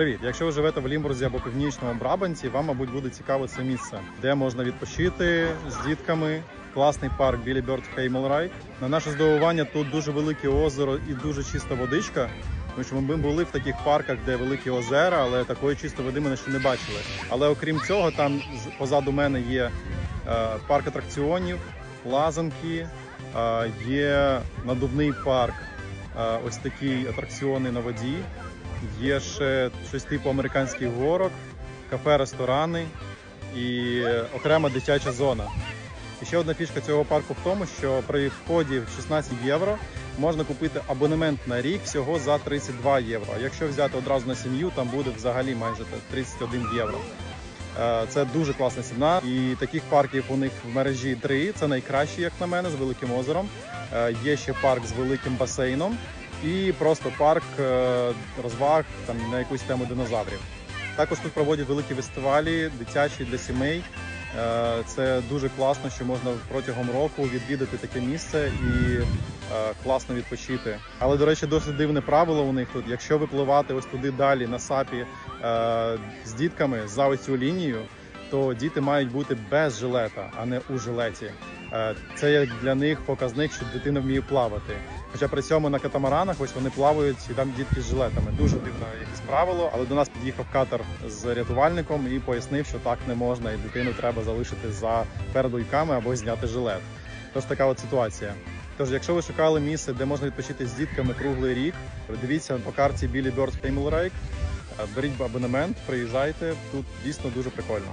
Привіт! Якщо ви живете в Лімбурзі або північному Брабанті, вам, мабуть, буде цікаво це місце, де можна відпочити з дітками. Класний парк Білі Бьорд Хеймелрайк. На наше здивування тут дуже велике озеро і дуже чиста водичка. Тому що ми були в таких парках, де великі озера, але такої чистої води ми ще не бачили. Але окрім цього, там позаду мене є е, парк атракціонів, лазанки, е, є надувний парк, е, ось такі атракціони на воді. Є ще щось типу американських горок, кафе, ресторани і окрема дитяча зона. І ще одна фішка цього парку в тому, що при вході в 16 євро можна купити абонемент на рік всього за 32 євро. Якщо взяти одразу на сім'ю, там буде взагалі майже 31 євро. Е, Це дуже класна ціна, і таких парків у них в мережі три. Це найкращі, як на мене, з великим озером. Е, Є ще парк з великим басейном і просто парк е, розваг там на якусь тему динозаврів. Також тут проводять великі фестивалі, дитячі для сімей. Е, Це дуже класно, що можна протягом року відвідати таке місце і е, класно відпочити. Але, до речі, досить дивне правило у них тут. Якщо випливати ось туди далі на сапі з дітками за ось цю лінію, то діти мають бути без жилета, а не у жилеті. Це як для них показник, що дитина вміє плавати. Хоча при цьому на катамаранах ось вони плавають і там дітки з жилетами. Дуже дивне якесь правило, але до нас під'їхав катер з рятувальником і пояснив, що так не можна, і дитину треба залишити за передуйками або зняти жилет. Тож така от ситуація. Тож, якщо ви шукали місце, де можна відпочити з дітками круглий рік, дивіться по карті Білі Family Rake, беріть абонемент, приїжджайте. Тут дійсно дуже прикольно.